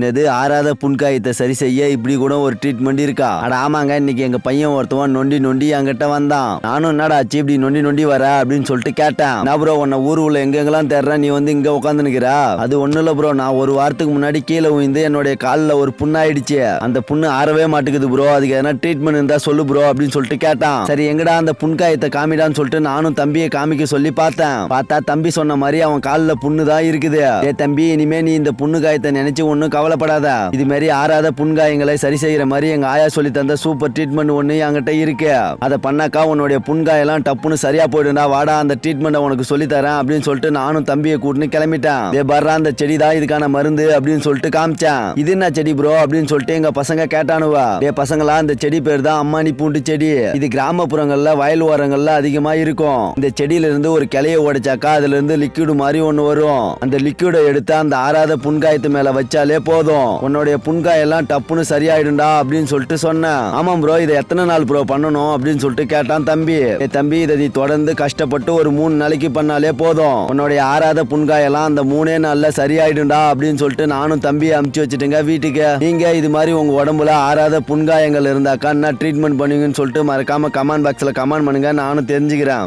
என்னது ஆறாத புண்காயத்தை சரி செய்ய இப்படி கூட ஒரு ட்ரீட்மெண்ட் இருக்கா? அட ஆமாங்க இன்னைக்கு எங்க பையன் ஒருத்தவன் நொண்டி நொண்டி என்கிட்ட வந்தான். நானும் என்னடா ஆச்சு இப்படி நொண்டி நொண்டி வர அப்படின்னு சொல்லிட்டு கேட்டேன். நான் ப்ரோ உன்னை ஊர் உள்ள எங்க எங்கெல்லாம் தேடுறேன் நீ வந்து இங்க உட்காந்து நிக்கிறா அது ஒண்ணு இல்ல ப்ரோ நான் ஒரு வாரத்துக்கு முன்னாடி கீழே விழுந்து என்னுடைய காலில் ஒரு புண்ணாயிடுச்சு அந்த புண்ணு ஆறவே மாட்டேங்குது ப்ரோ அதுக்கு எதனா ட்ரீட்மெண்ட் இருந்தா சொல்லு ப்ரோ அப்படின்னு சொல்லிட்டு கேட்டான். சரி எங்கடா அந்த புண்காயத்தை காமிடான்னு சொல்லிட்டு நானும் தம்பியை காமிக்க சொல்லி பார்த்தேன். பார்த்தா தம்பி சொன்ன மாதிரி அவன் காலில் புண்ணு தான் இருக்குது. ஏ தம்பி இனிமே நீ இந்த புண்ணு காயத்தை நினைச்சு கவலை கவலைப்படாதா. இது மாதிரி ஆறாத புண்காயங்களை சரி செய்யற மாதிரி எங்க ஆயா சொல்லி தந்த சூப்பர் ட்ரீட்மெண்ட் ஒன்னு என்கிட்ட இருக்கு. அதை பண்ணாக்கா உன்னுடைய புண்காயெல்லாம் டப்புன்னு சரியா போயிடும்டா வாடா அந்த ட்ரீட்மெண்ட் உனக்கு சொல்லி தரேன் அப்படின்னு சொல்லிட்டு நானும் தம்பியை கூட்டின்னு கிளம்பிட்டேன். டே பர்றா அந்த செடி தான் இதுக்கான மருந்து அப்படின்னு சொல்லிட்டு காமிச்சேன். இது என்ன செடி ப்ரோ அப்படின்னு சொல்லிட்டு எங்க பசங்க கேட்டானுவா. ஏ பசங்களா அந்த செடி பேர் தான் அம்மானி பூண்டு செடி. இது கிராமப்புறங்கள்ல வயல் ஓரங்கள்ல அதிகமா இருக்கும். இந்த செடியில இருந்து ஒரு கிளைய உடைச்சாக்கா அதுல இருந்து லிக்விடு மாதிரி ஒண்ணு வரும். அந்த லிக்விடை எடுத்து அந்த ஆறாத புண்காயத்து மேல வச்சாலே போதும். உன்னுடைய புண்காயெல்லாம் டப்புன்னு சரியாயிடும்டா அப்படின்னு சொல்லிட்டு சொன்னேன். ஆமாம் ப்ரோ இதை எத்தனை நாள் ப்ரோ பண்ணணும் அப்படின்னு சொல்லிட்டு கேட்டான் தம்பி. தம்பி இதை நீ தொடர்ந்து கஷ்டப்பட்டு ஒரு மூணு நாளைக்கு பண்ணாலே போதும். உன்னுடைய ஆறாத புண்காயெல்லாம் அந்த மூணே நாள்ல சரியாயிடும்டா அப்படின்னு சொல்லிட்டு நானும் தம்பியை அமுச்சு வச்சுட்டுங்க வீட்டுக்கு. நீங்க இது மாதிரி உங்க உடம்புல ஆறாத புண்காயங்கள் இருந்தாக்கா என்ன ட்ரீட்மெண்ட் பண்ணுவீங்கன்னு சொல்லிட்டு மறக்காம கமெண்ட் பாக்ஸ்ல கமெண்ட் பண்ணுங்க நானும் தெரிஞ்சுக்கிறேன்.